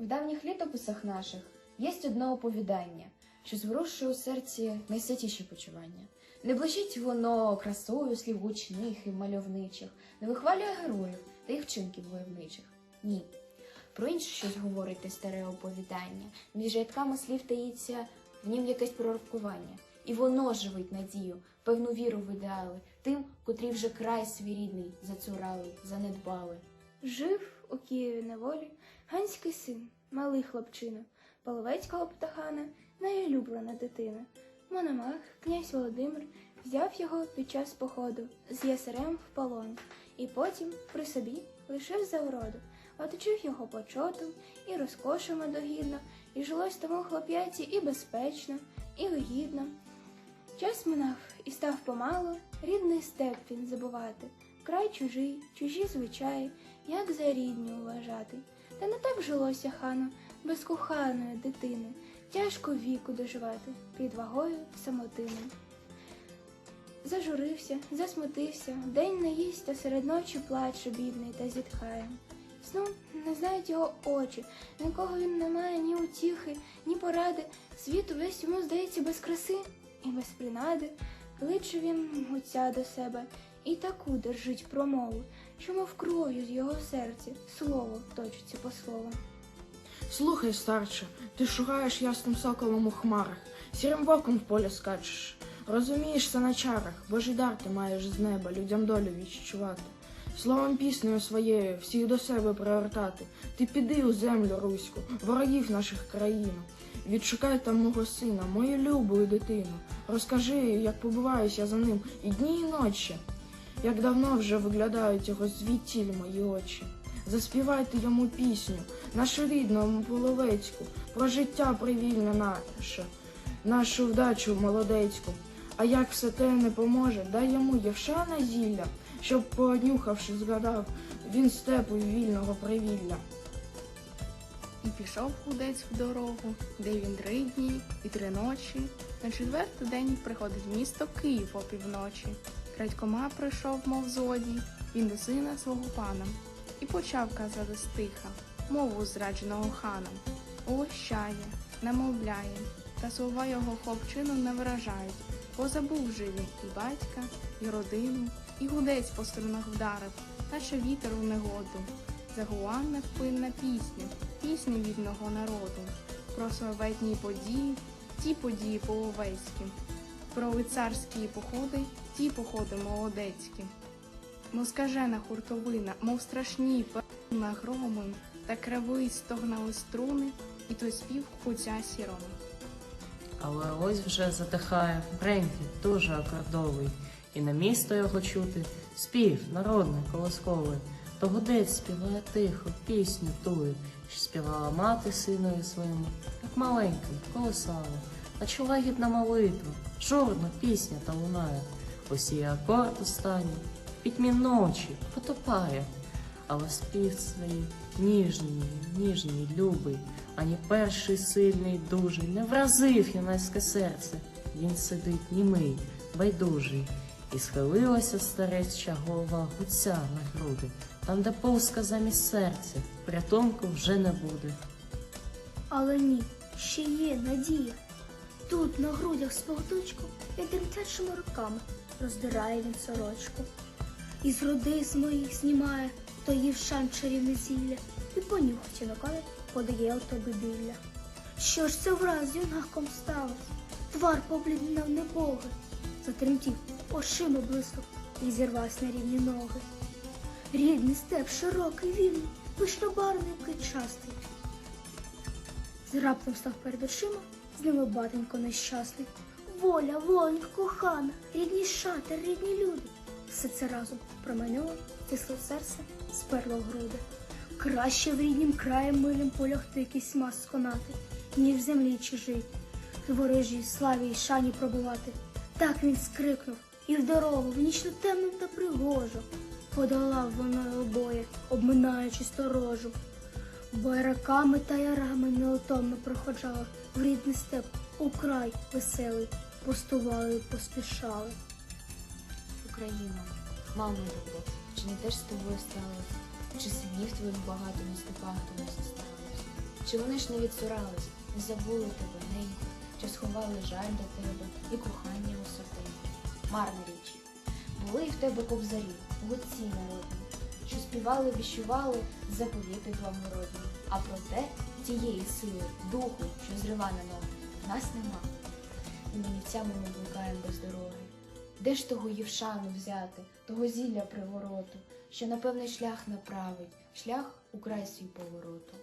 В давніх літописах наших є одне оповідання, що зворушує у серці найсвятіші почування. Не блищить воно красою слів гучних і мальовничих, не вихвалює героїв та їх вчинків войовничих. Ні. Про інше щось говорить те старе оповідання. Між рядками слів таїться в нім якесь пророкування. І воно живить надію, певну віру в ідеали, тим, котрі вже край свій рідний зацурали, занедбали. Жив у Києві на волі ганський син, малий хлопчина, половецького птахана, найулюблена дитина. Мономах, князь Володимир, взяв його під час походу з ясарем в полон, і потім при собі лишив за уроду, оточив його почотом і розкошами догідно, і жилось тому хлоп'яці і безпечно, і вигідно. Час минав і став помалу рідний степ він забувати, край чужий, чужі звичаї, як за рідні вважати. Та не так жилося хану без коханої дитини, тяжко віку доживати під вагою самотини. Зажурився, засмутився, день не їсть, а серед ночі плаче бідний та зітхає. Сну не знають його очі, нікого він не має ні утіхи, ні поради. Світ увесь йому здається без краси і без принади. Кличе він отця до себе і таку держить промову, що мов кров'ю з його серця слово точиться по слову. Слухай, старче, ти шугаєш ясним соколом у хмарах, сірим вовком в полі скачеш. Розумієшся на чарах, божий дар ти маєш з неба людям долю відчувати. Словом піснею своєю всіх до себе привертати. Ти піди у землю руську, ворогів наших країн. Відшукай там мого сина, мою любу дитину. Розкажи, як побиваюся за ним і дні, і ночі, як давно вже виглядають його звідтіль мої очі. Заспівайте йому пісню, нашу рідну половецьку, про життя привільне наше, нашу вдачу молодецьку. А як все те не поможе, дай йому Євшана зілля, щоб, понюхавши, згадав він степу вільного привілля. І пішов худець в дорогу, де він три дні і три ночі. На четвертий день приходить місто Київ опівночі. Крадькома прийшов, мов злодій, він до сина свого пана, і почав казати стиха, мову зрадженого ханом. Улощає, намовляє, та слова його хлопчину не вражають, бо забув він і батька, і родину, і гудець по струнах вдарив, наче вітер у негоду. Загула невпинна пісня, пісня вільного народу, про славетні події, ті події половецькі, про лицарські походи, ті походи молодецькі. Мов скажена хуртовина, мов страшні певна громи, та кривий стогнали струни, і той спів хуця сіроми. Але ось вже затихає бренькіт дуже акордовий, і на місто його чути спів народний колосковий. То гудець співає тихо, пісню тую, що співала мати синові своєму, як маленький, колосало, наче лагідна молитва, журна пісня та лунає. Її акорд останній, пітьмі ночі потопає, але спів свій ніжний, ніжний, любий, ані перший сильний, дужий, не вразив юнацьке серце. Він сидить німий, байдужий, і схилилася стареча голова гуця на груди, там, де повска замість серця, порятунку вже не буде. Але ні, ще є надія. Тут на грудях свого дочку, як тремтячими руками, роздирає він сорочку. І з роди з моїх знімає тої вшан чарівне зілля, і понюхать руками подає у тобі білля. Що ж це враз юнаком сталося? Твар побліднав небоги, затремтів, очима блискав і зірвався на рівні ноги. Рідний степ широкий, вільний, пишнобарний, кичастий. З раптом став перед очима, ними батенько нещасний. Воля, воїн, кохана, рідні шати, рідні люди. Все це разом промайнуло, тисло серце, сперло в груди. Краще в ріднім краєм милім полягти кісьма сконати, ніж в землі чужій, ворожій славі й шані пробувати. Так він скрикнув, і в дорогу, в нічну темну та пригожу, подолав воно обоє, обминаючи сторожу. Байраками та ярами неотомно проходжали в рідний степ у край веселий, пустували і поспішали. Україно, мамо любов, чи не теж з тобою сталося? Чи синів твоїх багато на степах тому зосталося? Чи вони ж не відсурались, не забули тебе неньку, чи сховали жаль до тебе і кохання у серденьку? Марна річ. Були й в тебе кобзарі, гудці народні, що співали, віщували заповіти благородні. А проте тієї сили, духу, що зрива на ноги, в нас нема. І мінівцями ми блукаємо без дороги. Де ж того євшану взяти, того зілля привороту, що на певний шлях направить, шлях у край свій повороту?